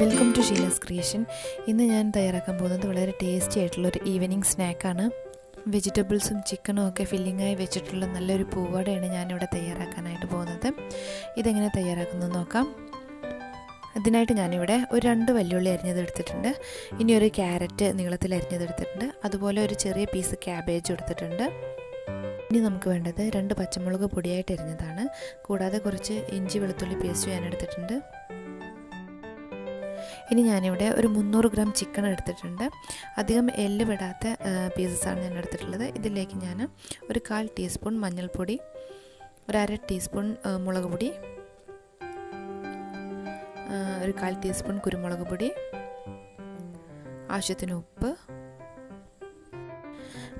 Welcome to Sheela's creation ഇന്ന് ഞാൻ തയ്യാറാക്കാൻ പോകുന്നത് വളരെ ടേസ്റ്റി ആയിട്ടുള്ള ഒരു ഈവനിങ് സ്നാക്കാണ് വെജിറ്റബിൾസും ചിക്കനും ഒക്കെ ഫില്ലിങ്ങായി വെച്ചിട്ടുള്ള നല്ലൊരു പൂവടയാണ് ഞാനിവിടെ തയ്യാറാക്കാനായിട്ട് പോകുന്നത്. ഇതെങ്ങനെ തയ്യാറാക്കുന്നത് നോക്കാം. അതിനായിട്ട് ഞാനിവിടെ ഒരു രണ്ട് വല്യുള്ളി അരിഞ്ഞതെടുത്തിട്ടുണ്ട് ഇനി ഒരു ക്യാരറ്റ് നീളത്തിൽ അരിഞ്ഞതെടുത്തിട്ടുണ്ട് അതുപോലെ ഒരു ചെറിയ പീസ് ക്യാബേജ് എടുത്തിട്ടുണ്ട്. ഇനി നമുക്ക് വേണ്ടത് രണ്ട് പച്ചമുളക് പൊടിയായിട്ട് അരിഞ്ഞതാണ്. കൂടാതെ കുറച്ച് ഇഞ്ചി വെളുത്തുള്ളി പേസ്റ്റ് ഞാൻ എടുത്തിട്ടുണ്ട്. ഇനി ഞാനിവിടെ ഒരു മുന്നൂറ് ഗ്രാം ചിക്കൻ എടുത്തിട്ടുണ്ട്. അധികം എല്ല് വിടാത്ത പീസസാണ് ഞാൻ എടുത്തിട്ടുള്ളത്. ഇതിലേക്ക് ഞാൻ ഒരു കാൽ ടീസ്പൂൺ മഞ്ഞൾപ്പൊടി ഒരു അര ടീസ്പൂൺ മുളക് പൊടി ഒരു കാൽ ടീസ്പൂൺ കുരുമുളക് പൊടി ആവശ്യത്തിന് ഉപ്പ്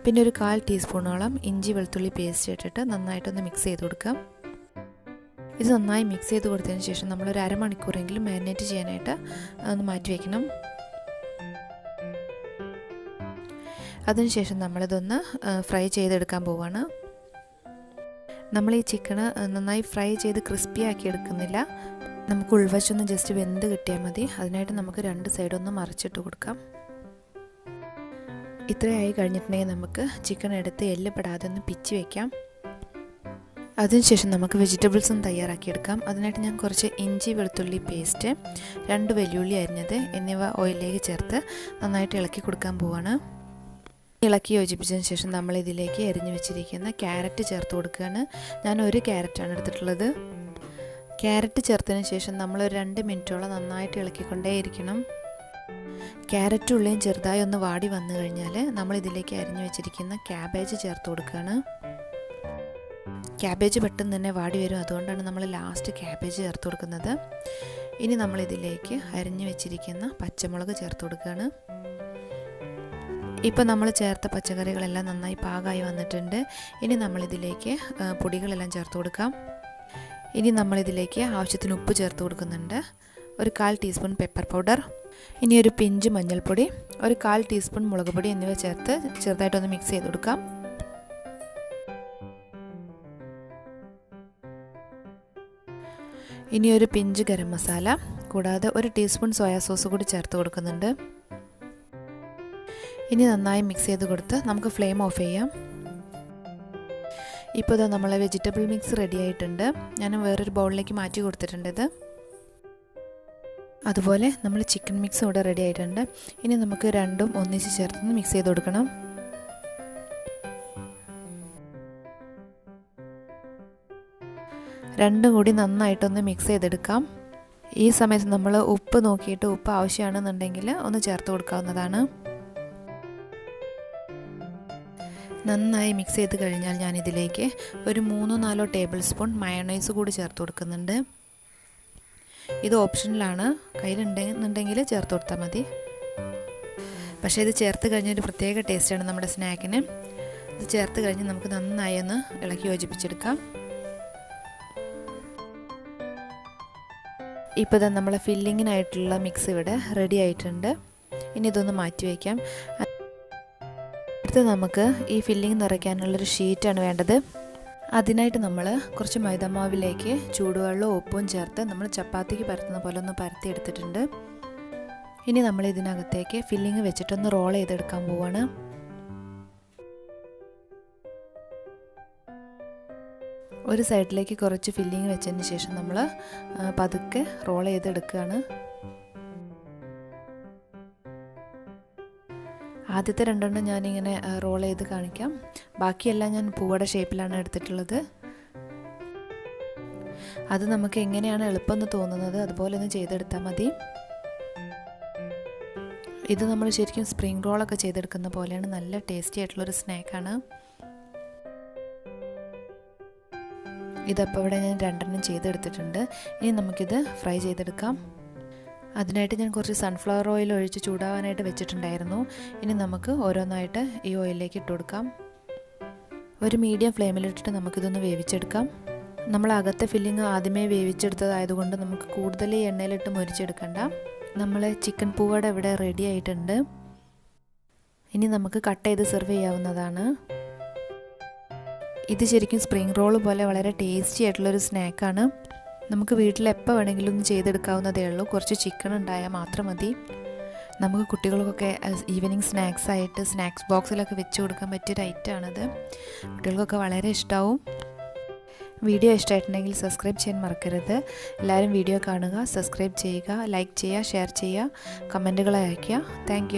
പിന്നെ ഒരു കാൽ ടീസ്പൂണോളം ഇഞ്ചി വെളുത്തുള്ളി പേസ്റ്റ് ഇട്ടിട്ട് നന്നായിട്ടൊന്ന് മിക്സ് ചെയ്ത് കൊടുക്കാം. ഇത് നന്നായി മിക്സ് ചെയ്ത് കൊടുത്തതിന് ശേഷം നമ്മൾ ഒരു അരമണിക്കൂറെങ്കിലും മാരിനേറ്റ് ചെയ്യാനായിട്ട് ഒന്ന് മാറ്റി വയ്ക്കണം അതിനുശേഷം നമ്മളിതൊന്ന് ഫ്രൈ ചെയ്തെടുക്കാൻ പോവാണ്. നമ്മൾ ഈ ചിക്കന് നന്നായി ഫ്രൈ ചെയ്ത് ക്രിസ്പി ആക്കി എടുക്കുന്നില്ല. നമുക്ക് ഉൾവശമൊന്ന് ജസ്റ്റ് വെന്ത് കിട്ടിയാൽ മതി. അതിനായിട്ട് നമുക്ക് രണ്ട് സൈഡൊന്ന് മറിച്ചിട്ട് കൊടുക്കാം. ഇത്രയായി കഴിഞ്ഞിട്ടുണ്ടെങ്കിൽ നമുക്ക് ചിക്കൻ എടുത്ത് എല്ലപ്പെടാതെ ഒന്ന് പിച്ച് വയ്ക്കാം അതിനുശേഷം നമുക്ക് വെജിറ്റബിൾസും തയ്യാറാക്കിയെടുക്കാം. അതിനായിട്ട് ഞാൻ കുറച്ച് ഇഞ്ചി വെളുത്തുള്ളി പേസ്റ്റ് രണ്ട് വെല്ലുള്ളി അരിഞ്ഞത് എന്നിവ ഓയിലിലേക്ക് ചേർത്ത് നന്നായിട്ട് ഇളക്കി കൊടുക്കാൻ പോവാണ്. ഇളക്കി യോജിപ്പിച്ചതിന് ശേഷം നമ്മൾ ഇതിലേക്ക് എരിഞ്ഞു വെച്ചിരിക്കുന്ന ക്യാരറ്റ് ചേർത്ത് കൊടുക്കുകയാണ്. ഞാൻ ഒരു ക്യാരറ്റാണ് എടുത്തിട്ടുള്ളത്. ക്യാരറ്റ് ചേർത്തതിന് ശേഷം നമ്മൾ ഒരു രണ്ട് മിനിറ്റോളം നന്നായിട്ട് ഇളക്കിക്കൊണ്ടേയിരിക്കണം ക്യാരറ്റ് ഉള്ളിയും ചെറുതായി ഒന്ന് വാടി വന്നു കഴിഞ്ഞാൽ നമ്മൾ ഇതിലേക്ക് അരിഞ്ഞു വെച്ചിരിക്കുന്ന ക്യാബേജ് ചേർത്ത് കൊടുക്കുകയാണ്. ക്യാബേജ് പെട്ടെന്ന് തന്നെ വാടി വരും. അതുകൊണ്ടാണ് നമ്മൾ ലാസ്റ്റ് ക്യാബേജ് ചേർത്ത് കൊടുക്കുന്നത്. ഇനി നമ്മളിതിലേക്ക് അരിഞ്ഞു വെച്ചിരിക്കുന്ന പച്ചമുളക് ചേർത്ത് കൊടുക്കുകയാണ്. ഇപ്പോൾ നമ്മൾ ചേർത്ത പച്ചക്കറികളെല്ലാം നന്നായി പാകമായി വന്നിട്ടുണ്ട്. ഇനി നമ്മളിതിലേക്ക് പൊടികളെല്ലാം ചേർത്ത് കൊടുക്കാം. ഇനി നമ്മളിതിലേക്ക് ആവശ്യത്തിന് ഉപ്പ് ചേർത്ത് കൊടുക്കുന്നുണ്ട്. ഒരു കാൽ ടീസ്പൂൺ പെപ്പർ പൗഡർ ഇനി ഒരു പിഞ്ച് മഞ്ഞൾപ്പൊടി. ഒരു കാൽ ടീസ്പൂൺ മുളക് പൊടി എന്നിവ ചേർത്ത് ചെറുതായിട്ടൊന്ന് മിക്സ് ചെയ്ത് കൊടുക്കാം. ഇനി ഒരു പിഞ്ച് ഗരം മസാല കൂടാതെ ഒരു ടീസ്പൂൺ സോയാ സോസ് കൂടി ചേർത്ത് കൊടുക്കുന്നുണ്ട്. ഇനി നന്നായി മിക്സ് ചെയ്ത് കൊടുത്ത് നമുക്ക് ഫ്ലെയിം ഓഫ് ചെയ്യാം. ഇപ്പോൾ ഇതാ നമ്മളെ വെജിറ്റബിൾ മിക്സ് റെഡി ആയിട്ടുണ്ട്. ഞാൻ വേറൊരു ബൗളിലേക്ക് മാറ്റി കൊടുത്തിട്ടുണ്ട് ഇത്. അതുപോലെ നമ്മൾ ചിക്കൻ മിക്സ് ഇവിടെ റെഡി ആയിട്ടുണ്ട്. ഇനി നമുക്ക് രണ്ടും ഒന്നിച്ച് ചേർത്ത് മിക്സ് ചെയ്ത് കൊടുക്കണം. രണ്ടും കൂടി നന്നായിട്ടൊന്ന് മിക്സ് ചെയ്തെടുക്കാം. ഈ സമയത്ത് നമ്മൾ ഉപ്പ് നോക്കിയിട്ട് ഉപ്പ് ആവശ്യമാണെന്നുണ്ടെങ്കിൽ ഒന്ന് ചേർത്ത് കൊടുക്കാവുന്നതാണ്. നന്നായി മിക്സ് ചെയ്ത് കഴിഞ്ഞാൽ ഞാൻ ഇതിലേക്ക് ഒരു മൂന്നോ നാലോ ടേബിൾ സ്പൂൺ മയണൈസ് കൂടി ചേർത്ത് കൊടുക്കുന്നുണ്ട്. ഇത് ഓപ്ഷനിലാണ് കയ്യിലുണ്ടെന്നുണ്ടെങ്കിൽ ചേർത്ത് കൊടുത്താൽ മതി. പക്ഷേ ഇത് ചേർത്ത് കഴിഞ്ഞ ഒരു പ്രത്യേക ടേസ്റ്റാണ് നമ്മുടെ സ്നാക്കിന് ഇത് ചേർത്ത് കഴിഞ്ഞ് നമുക്ക് നന്നായി ഒന്ന് ഇളക്കി യോജിപ്പിച്ചെടുക്കാം. ഇപ്പോൾ ഇതാ നമ്മളെ ഫില്ലിങ്ങിനായിട്ടുള്ള മിക്സ് ഇവിടെ റെഡി ആയിട്ടുണ്ട്. ഇനി ഇതൊന്ന് മാറ്റി വയ്ക്കാം അടുത്ത് നമുക്ക് ഈ ഫില്ലിങ് നിറയ്ക്കാനുള്ളൊരു ഷീറ്റാണ് വേണ്ടത്. അതിനായിട്ട് നമ്മൾ കുറച്ച് മൈദമാവിലേക്ക് ചൂടുവെള്ളവും ഉപ്പും ചേർത്ത് നമ്മൾ ചപ്പാത്തിക്ക് പരത്തുന്ന പോലെ ഒന്ന് പരത്തി എടുത്തിട്ടുണ്ട്. ഇനി നമ്മൾ ഇതിനകത്തേക്ക് ഫില്ലിങ് വെച്ചിട്ടൊന്ന് റോൾ ചെയ്തെടുക്കാൻ പോവാണ്. ഒരു സൈഡിലേക്ക് കുറച്ച് ഫില്ലിങ് വെച്ചതിന് ശേഷം നമ്മൾ പതുക്കെ റോൾ ചെയ്തെടുക്കുകയാണ്. ആദ്യത്തെ രണ്ടെണ്ണം ഞാനിങ്ങനെ റോൾ ചെയ്ത് കാണിക്കാം. ബാക്കിയെല്ലാം ഞാൻ പൂവട ഷേപ്പിലാണ് എടുത്തിട്ടുള്ളത്. അത് നമുക്ക് എങ്ങനെയാണ് എളുപ്പമെന്ന് തോന്നുന്നത് അതുപോലെ ഒന്ന് ചെയ്തെടുത്താൽ മതി. ഇത് നമ്മൾ ശരിക്കും സ്പ്രിംഗ് റോളൊക്കെ ചെയ്തെടുക്കുന്ന പോലെയാണ്. നല്ല ടേസ്റ്റി ആയിട്ടുള്ളൊരു സ്നാക്കാണ്. ഇതപ്പോൾ ഇവിടെ ഞാൻ രണ്ടെണ്ണം ചെയ്തെടുത്തിട്ടുണ്ട്. ഇനി നമുക്കിത് ഫ്രൈ ചെയ്തെടുക്കാം. അതിനായിട്ട് ഞാൻ കുറച്ച് സൺഫ്ലവർ ഓയിൽ ഒഴിച്ച് ചൂടാവാനായിട്ട് വെച്ചിട്ടുണ്ടായിരുന്നു. ഇനി നമുക്ക് ഓരോന്നായിട്ട് ഈ ഓയിലിലേക്ക് ഇട്ട് കൊടുക്കാം. ഒരു മീഡിയം ഫ്ലെയിമിലിട്ടിട്ട് നമുക്കിതൊന്ന് വേവിച്ചെടുക്കാം. നമ്മൾ അകത്തെ ഫില്ലിങ് ആദ്യമേ വേവിച്ചെടുത്തതായതുകൊണ്ട് നമുക്ക് കൂടുതൽ എണ്ണയിലിട്ട് മുരിച്ചെടുക്കണ്ട. നമ്മൾ ചിക്കൻ പൂവട ഇവിടെ റെഡി ആയിട്ടുണ്ട്. ഇനി നമുക്ക് കട്ട് ചെയ്ത് സെർവ് ചെയ്യാവുന്നതാണ്. ഇത് ശരിക്കും സ്പ്രിംഗ് റോൾ പോലെ വളരെ ടേസ്റ്റി ആയിട്ടുള്ളൊരു സ്നാക്കാണ്. നമുക്ക് വീട്ടിൽ എപ്പോൾ വേണമെങ്കിലും ഒന്ന് ചെയ്തെടുക്കാവുന്നതേ ഉള്ളൂ. കുറച്ച് ചിക്കൻ ഉണ്ടായാൽ മാത്രം മതി. നമുക്ക് കുട്ടികൾക്കൊക്കെ ഈവനിങ് സ്നാക്സ് ആയിട്ട് സ്നാക്സ് ബോക്സിലൊക്കെ വെച്ച് കൊടുക്കാൻ പറ്റിയൊരു ഐറ്റമാണിത് കുട്ടികൾക്കൊക്കെ വളരെ ഇഷ്ടമാവും വീഡിയോ ഇഷ്ടമായിട്ടുണ്ടെങ്കിൽ സബ്സ്ക്രൈബ് ചെയ്യാൻ മറക്കരുത്. എല്ലാവരും വീഡിയോ കാണുക സബ്സ്ക്രൈബ് ചെയ്യുക ലൈക്ക് ചെയ്യുക ഷെയർ ചെയ്യുക കമന്റുകൾ അയയ്ക്കുക. താങ്ക്